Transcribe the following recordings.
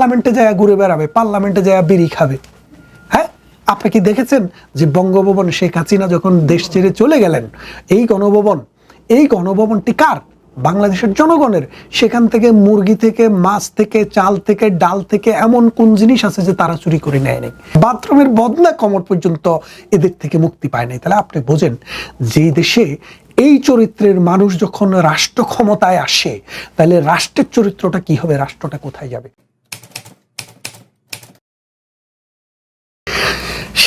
পার্লামেন্টে যায় ঘুরে বেড়াবে, পার্লামেন্টে যায় বিড়ি খাবে। হ্যাঁ? আপনি কি দেখেছেন যে বঙ্গভবন শেখ হাসিনা যখন দেশ ছেড়ে চলে গেলেন, এই গণভবন, এই গণভবনটি কার? বাংলাদেশের জনগণের। সেখান থেকে মুরগি থেকে, মাছ থেকে, চাল থেকে, ডাল থেকে এমন কোন জিনিস আছে যে তারা চুরি করে নেয় নাই? বাথরুমের বদনা কমর পর্যন্ত এদের থেকে মুক্তি পায় নাই। তাহলে আপনি বোঝেন যে দেশে এই চরিত্রের মানুষ যখন রাষ্ট্র ক্ষমতায় আসে, তাহলে রাষ্ট্রের চরিত্রটা কি হবে? রাষ্ট্রটা কোথায় যাবে?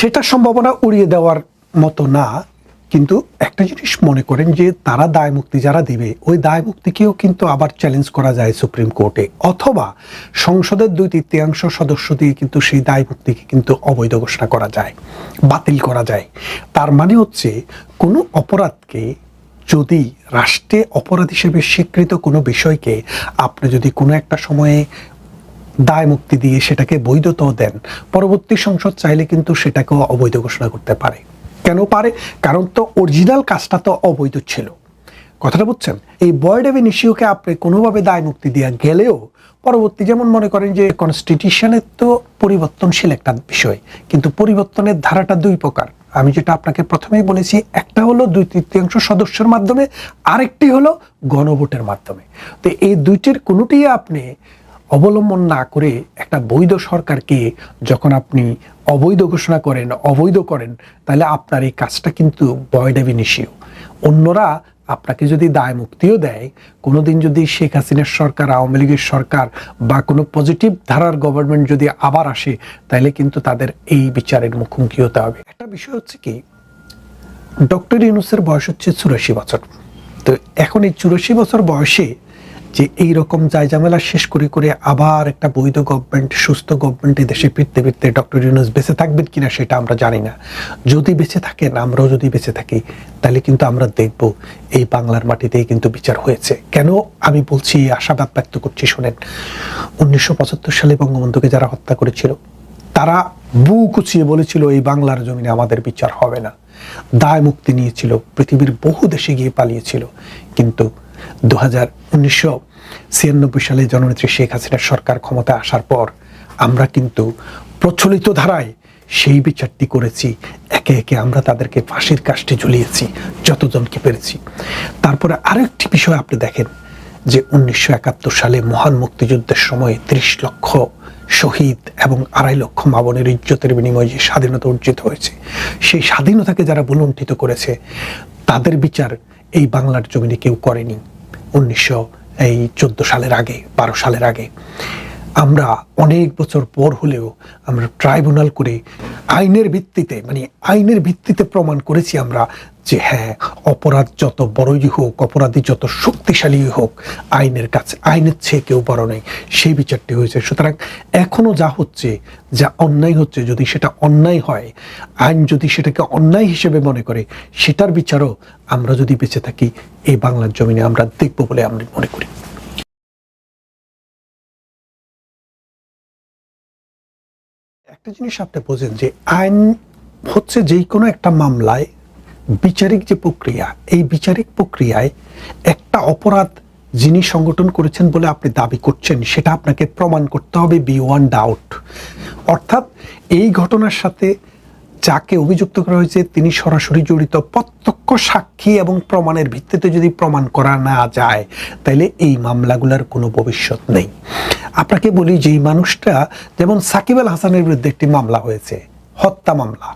সেটা সম্ভাবনা উড়িয়ে দেওয়ার মতো না, কিন্তু একটা জিনিস মনে করেন যে তারা দায় মুক্তি যারা দিবে, ওই দায় মুক্তিকেও কিন্তু আবার চ্যালেঞ্জ করা যায় সুপ্রিম কোর্টে। অথবা সংসদের দুই তৃতীয়াংশ সদস্য দিয়ে কিন্তু সেই দায় মুক্তিকে কিন্তু অবৈধ ঘোষণা করা যায়, বাতিল করা যায়। তার মানে হচ্ছে কোনো অপরাধকে যদি রাষ্ট্রে অপরাধ হিসেবে স্বীকৃত কোনো বিষয়কে আপনি যদি কোনো একটা সময়ে দায় মুক্তি দিয়ে সেটাকে বৈধতাও দেন। পরবর্তী সংসদ চাইলে কিন্তু সেটাকেও অবৈধ ঘোষণা করতে পারে। কেন পারে? কারণ তো অরিজিনাল কাজটা তো অবৈধ ছিল। কথাটা বুঝছেন? এই বয়েড এভেন ইস্যুকে আপনি কোনোভাবে দায় মুক্তি দেওয়া গেলেও পরবর্তী যেমন মনে করেন যে কনস্টিটিউশনের তো পরিবর্তনশীল একটা বিষয়, কিন্তু পরিবর্তনের ধারাটা দুই প্রকার। আমি যেটা আপনাকে প্রথমেই বলেছি, একটা হলো দুই তৃতীয়াংশ সদস্যের মাধ্যমে, আরেকটি হলো গণভোটের মাধ্যমে। তো এই দুইটির কোনোটি আপনি অবলম্বন না করে একটা বৈধ সরকারকে যখন আপনি অবৈধ ঘোষণা করেন, অবৈধ করেন, তাহলে আপনার এই কাজটা কিন্তু বয়েড ইনিশিও অন্যরা আপনাকে যদি দায় মুক্তিও দেয়, কোনোদিন যদি শেখ হাসিনার সরকার, আওয়ামী লীগের সরকার বা কোনো পজিটিভ ধারার গভর্নমেন্ট যদি আবার আসে, তাহলে কিন্তু তাদের এই বিচারের মুখোমুখি হতে হবে। একটা বিষয় হচ্ছে কি, ডক্টর ইউনুসের বয়স হচ্ছে চুরাশি বছর। তো এখন এই চুরাশি বছর বয়সে যে এই রকম জায়জামেলা শেষ করে করে আবার একটা বৈধ গভর্নমেন্ট সুস্থ গভর্নমেন্ট দেশে ফিরতে ফিরতে ডক্টর ইউনুস বেঁচে থাকবেন কিনা সেটা আমরা জানি না। যদি বেঁচে থাকেন, আমরাও যদি বেঁচে থাকি, তাহলে কিন্তু আমরা দেখব এই বাংলার মাটিতেই কিন্তু বিচার হয়েছে। কেন আমি বলছি এই আশাবাদ ব্যক্ত করছি, শোনেন। উনিশশো পঁচাত্তর সালে বঙ্গবন্ধুকে যারা হত্যা করেছিল, তারা বু কুচিয়ে বলেছিল, এই বাংলার জমিনে আমাদের বিচার হবে না। দায় মুক্তি নিয়েছিল, পৃথিবীর বহু দেশে গিয়ে পালিয়েছিল। কিন্তু দু হাজার উনিশশো ছিয়ানব্বই সালে জননেত্রী শেখ হাসিনার সরকার ক্ষমতায় আসার পর আমরা কিন্তু প্রচলিত ধারায় সেই বিচারটি করেছি। একে একে আমরা তাদেরকে ফাঁসির কাষ্টে ঝুলিয়েছি, যতজনকে পেরেছি। তারপরে আরেকটি বিষয় আপনি দেখেন যে উনিশশো একাত্তর সালে মহান মুক্তিযুদ্ধের সময় ত্রিশ লক্ষ শহীদ এবং আড়াই লক্ষ মাবনের ইজ্জতের বিনিময়ে যে স্বাধীনতা অর্জিত হয়েছে, সেই স্বাধীনতাকে যারা বুলণ্ঠিত করেছে, তাদের বিচার এই বাংলার জমিনে কেউ করেনি। উনিশশো এই চোদ্দ সালের আগে বারো সালের আগে। আমরা অনেক বছর পর হলেও আমরা ট্রাইব্যুনাল করে আইনের ভিত্তিতে মানে আইনের ভিত্তিতে প্রমাণ করেছি আমরা যে হ্যাঁ অপরাধ যত বড়ই হোক, অপরাধী যত শক্তিশালী হোক, আইনের কাছে আইনের চেয়ে কেউ বড় নেই সেই বিচারটি হয়েছে। সুতরাং এখনও যা হচ্ছে, যা অন্যায় হচ্ছে, যদি সেটা অন্যায় হয়, আইন যদি সেটাকে অন্যায় হিসেবে মনে করে, সেটার বিচারও আমরা যদি বেঁচে থাকি, এই বাংলার জমিনে আমরা দেখব বলে আমরা মনে করি। একটা জিনিস আপনি বোঝেন যে আইন হচ্ছে যে কোনো একটা মামলায় বিচারিক যে প্রক্রিয়া, এই বিচারিক প্রক্রিয়ায় একটা অপরাধ যিনি সংগঠন করেছেন বলে আপনি দাবি করছেন, সেটা আপনাকে প্রমাণ করতে হবে বি ওয়ান ডাউট অর্থাৎ এই ঘটনার সাথে যাকে অভিযুক্ত করা হয়েছে, তিনি সরাসরি জড়িত প্রত্যক্ষ সাক্ষী এবং প্রমাণের ভিত্তিতে যদি প্রমাণ করা না যায় তাহলে এই মামলাগুলোর কোনো ভবিষ্যৎ নেই। আপনাকে বলি যে মানুষটা, যেমন সাকিব আল হাসানের বিরুদ্ধে একটি মামলা হয়েছে, হত্যা মামলা।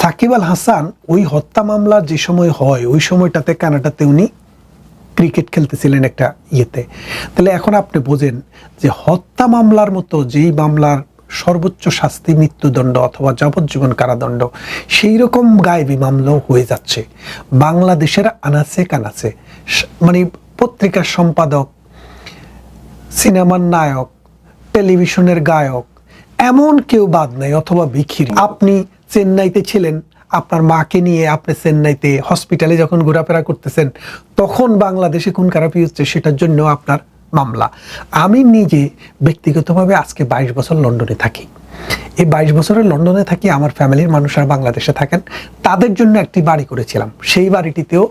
সাকিব আল হাসান ওই হত্যা মামলা যে সময় হয়, ওই সময়টাতে কানাডাতে উনি ক্রিকেট খেলতেছিলেন একটা ইয়েতে। তাহলে এখন আপনি বোঝেন যে হত্যা মামলার মতো যেই মামলার সর্বোচ্চ শাস্তি, মৃত্যুদণ্ড অথবা যাবজ্জীবন কারাদণ্ড। সেই রকম গায়েবী মামলাও হয়ে যাচ্ছে। বাংলাদেশের আনাচে কানাচে। মানে পত্রিকার সম্পাদক, সিনেমার নায়ক, টেলিভিশনের গায়ক, এমন কেউ বাদ নাই অথবা বিখিরি। আপনি চেন্নাইতে ছিলেন, আপনার মাকে নিয়ে আপনি চেন্নাইতে হসপিটালে যখন ঘোরাফেরা করতেছেন, তখন বাংলাদেশে খুন খারাপি হচ্ছে সেটার জন্য আপনার মামলা। আমি নিজে ব্যক্তিগতভাবে আজকে বাইশ বছর লন্ডনে থাকি। এই বাইশ বছরের লন্ডনে থাকি, আমার ফ্যামিলির মানুষরা বাংলাদেশে থাকেন। তাদের জন্য একটি বাড়ি করেছিলাম। সেই বাড়িটিতেও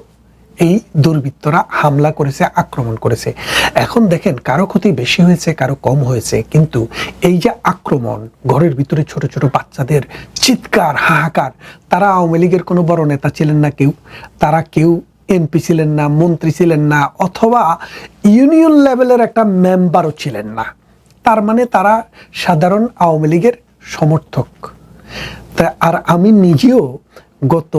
এই দুর্বৃত্তরা হামলা করেছে, আক্রমণ করেছে। এখন দেখেন, কারও ক্ষতি বেশি হয়েছে, কারও কম হয়েছে। কিন্তু এই যে আক্রমণ, ঘরের ভিতরে ছোট ছোট বাচ্চাদের চিৎকার, হাহাকার, তারা আওয়ামী লীগের কোনো বড় নেতা ছিলেন না কেউ। তারা কেউ এমপি ছিলেন না, মন্ত্রী ছিলেন না, অথবা ইউনিয়ন লেভেলের একটা মেম্বারও ছিলেন না। তার মানে তারা সাধারণ আওয়ামী লীগের সমর্থক। তা আর আমি নিজেও গত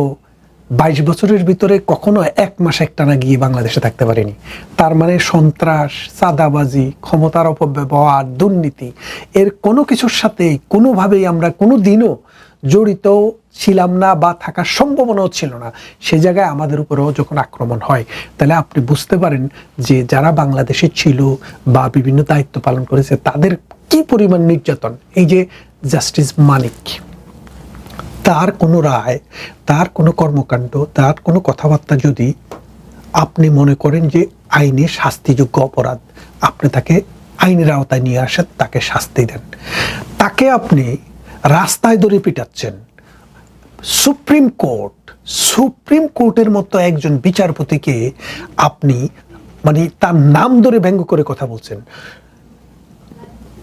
বাইশ বছরের ভিতরে কখনো এক মাস একটানা গিয়ে বাংলাদেশে থাকতে পারিনি। তার মানে সন্ত্রাস, চাঁদাবাজি, ক্ষমতার অপব্যবহার, দুর্নীতি, এর কোনো কিছুর সাথে কোনোভাবেই আমরা কোনো দিনও জড়িত ছিলাম না বা থাকার সম্ভাবনাও ছিল না, সে জায়গায় আমাদের উপরেও যখন আক্রমণ হয়, তাহলে আপনি বুঝতে পারেন যে যারা বাংলাদেশে ছিল বা বিভিন্ন দায়িত্ব পালন করেছে, তাদের কি পরিমাণ নির্যাতন? এই যে জাস্টিস মানিক, তার কোনো রায়, তার কোনো কর্মকাণ্ড, তার কোনো কথাবার্তা যদি আপনি মনে করেন যে আইনে শাস্তিযোগ্য অপরাধ, আপনি তাকে আইনের আওতায় নিয়ে আসেন, তাকে শাস্তি দেন। তাকে আপনি রাস্তায় ধরে পিটাচ্ছেন। সুপ্রিম কোর্ট, সুপ্রিম কোর্টের মতো একজন বিচারপতিকে আপনি মানে তার নাম ধরে ব্যঙ্গ করে কথা বলছেন।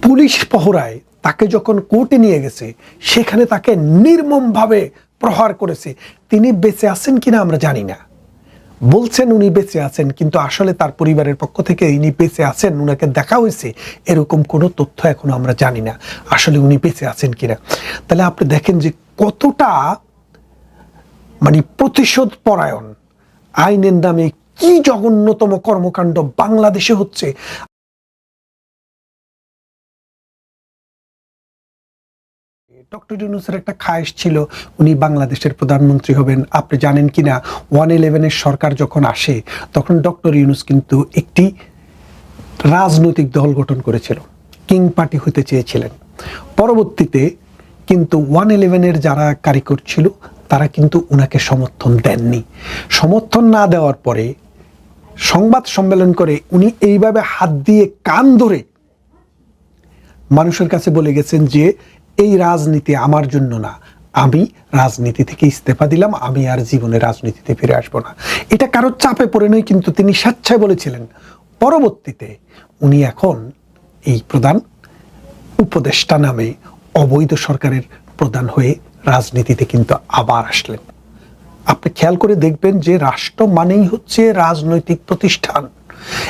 পুলিশ পহরায় তাকে যখন কোর্টে নিয়ে গেছে, সেখানে তাকে নির্মমভাবে প্রহার করেছে। তিনি বেঁচে আছেন কিনা আমরা জানি না। বলছেন উনি বেঁচে আছেন, কিন্তু আসলে তার পরিবারের পক্ষ থেকে ইনি বেঁচে আছেন, উনাকে দেখা হয়েছে, এরকম কোনো তথ্য এখনও আমরা জানি না। আসলে উনি বেঁচে আছেন কিনা? তাহলে আপনি দেখেন যে কতটা মানে প্রতিশোধ পরায়ণ আইনের নামে কি জঘন্যতম কর্মকাণ্ড বাংলাদেশে হচ্ছে ডক্টর ইউনুসের একটা খায়েশ ছিল, উনি বাংলাদেশের প্রধানমন্ত্রী হবেন। আপনি জানেন কিনা ওয়ান ইলেভেনের সরকার যখন আসে, তখন ডক্টর ইউনুস কিন্তু একটি রাজনৈতিক দল গঠন করেছিল, কিং পার্টি হতে চেয়েছিলেন। পরবর্তীতে কিন্তু ওয়ান ইলেভেনের যারা কারিগর ছিল, তারা কিন্তু ওনাকে সমর্থন দেননি। সমর্থন না দেওয়ার পরে সংবাদ সম্মেলন করে উনি এইভাবে হাত দিয়ে কান ধরে মানুষের কাছে বলে গেছেন যে এই রাজনীতি আমার জন্য না। আমি রাজনীতি থেকে ইস্তফা দিলাম, আমি আর জীবনে রাজনীতিতে ফিরে আসব না। এটা কারোর চাপে পড়ে নয়, কিন্তু তিনি স্বেচ্ছায় বলেছিলেন। পরবর্তীতে উনি এখন এই প্রধান উপদেষ্টা নামে অবৈধ সরকারের প্রধান হয়ে রাজনীতিতে কিন্তু আবার আসলেন। আপনি খেয়াল করে দেখবেন যে রাষ্ট্র মানেই হচ্ছে রাজনৈতিক প্রতিষ্ঠান।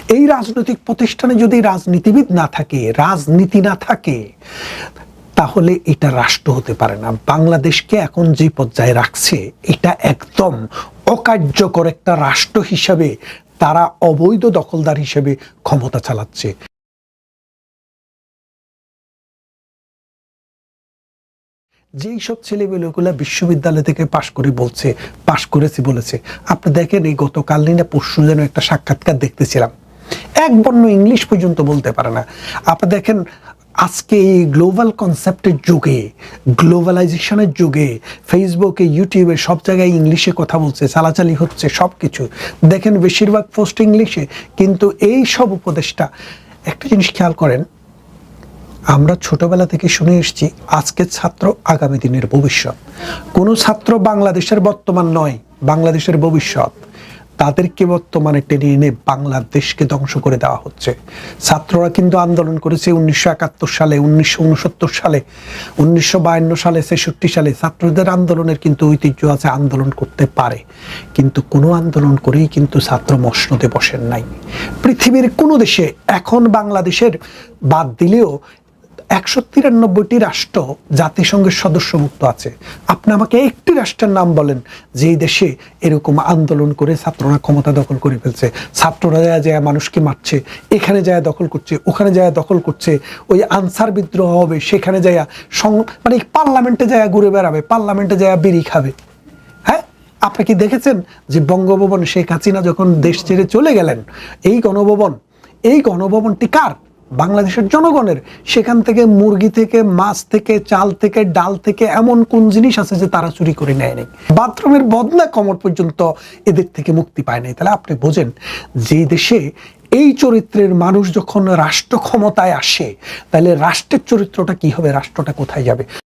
এই রাজনৈতিক প্রতিষ্ঠানে যদি রাজনীতিবিদ না থাকে, রাজনীতি না থাকে তাহলে এটা রাষ্ট্র হতে পারে না। বাংলাদেশকে এখন যে পর্যায়ে রাখছে, এটা একদম অকার্যকর একটা রাষ্ট্র হিসাবে তারা অবৈধ দখলদার হিসেবে ক্ষমতা চালাচ্ছে। যেই সব ছেলেমেয়েগুলো বিশ্ববিদ্যালয় থেকে পাশ করে বলছে, পাশ করেছি বলেছে, আপনি দেখেন এই গতকাল নিয়ে পরশু যেন একটা সাক্ষাৎকার দেখতেছিলাম। এক বর্ণ ইংলিশ পর্যন্ত বলতে পারে না। আপনি দেখেন আজকে এই গ্লোবাল কনসেপ্টের যুগে, গ্লোবালাইজেশনের যুগে, ফেসবুকে, ইউটিউবে, সব জায়গায় ইংলিশে কথা বলছে, চালাচালি হচ্ছে সব কিছু দেখেন বেশিরভাগ পোস্ট ইংলিশে, কিন্তু এই সব উপদেশটা একটা জিনিস খেয়াল করেন, আমরা ছোটবেলা থেকে শুনে এসেছি, আজকের ছাত্র আগামী দিনের ভবিষ্যৎ। কোনো ছাত্র বাংলাদেশের বর্তমান নয়, বাংলাদেশের ভবিষ্যৎ। তাদেরকে বর্তমানে টেনে এনে বাংলাদেশকে ধ্বংস করে দেওয়া হচ্ছে। ছাত্ররা কিন্তু আন্দোলন করেছে উনিশশো একাত্তর সালে, উনিশশো উনসত্তর সালে, উনিশশো বায়ান্ন সালে, ছেষট্টি সালে। ছাত্রদের আন্দোলনের কিন্তু ঐতিহ্য আছে, আন্দোলন করতে পারে। কিন্তু কোনো আন্দোলন করেই কিন্তু ছাত্র মসনদে বসেন নাই। পৃথিবীর কোনো দেশে এখন বাংলাদেশের বাদ দিলেও একশো তিরানব্বইটি রাষ্ট্র জাতিসংঘের সদস্যভুক্ত আছে। আপনি আমাকে একটি রাষ্ট্রের নাম বলেন, যেই দেশে এরকম আন্দোলন করে ছাত্ররা ক্ষমতা দখল করে ফেলছে। ছাত্ররা যায় যায় মানুষকে মারছে, এখানে যায় দখল করছে, ওখানে যায় দখল করছে, ওই আনসার বিদ্রোহ হবে, সেখানে যায় মানে পার্লামেন্টে যায় ঘুরে বেড়াবে, পার্লামেন্টে যায় বিড়ি খাবে। হ্যাঁ? আপনি কি দেখেছেন যে বঙ্গভবন শেখ হাসিনা যখন দেশ ছেড়ে চলে গেলেন, এই গণভবন, এই গণভবনটি কার? বাংলাদেশের জনগণের সেখান থেকে মুরগি থেকে, মাছ থেকে, চাল থেকে, ডাল থেকে এমন কোন জিনিস আছে যে তারা চুরি করে নেয় নাই বাথরুমের বদলা কমর পর্যন্ত এদের থেকে মুক্তি পায় নাই। তাহলে আপনি বোঝেন যে দেশে এই চরিত্রের মানুষ যখন রাষ্ট্র ক্ষমতায় আসে, তাহলে রাষ্ট্রের চরিত্রটা কি হবে রাষ্ট্রটা কোথায় যাবে?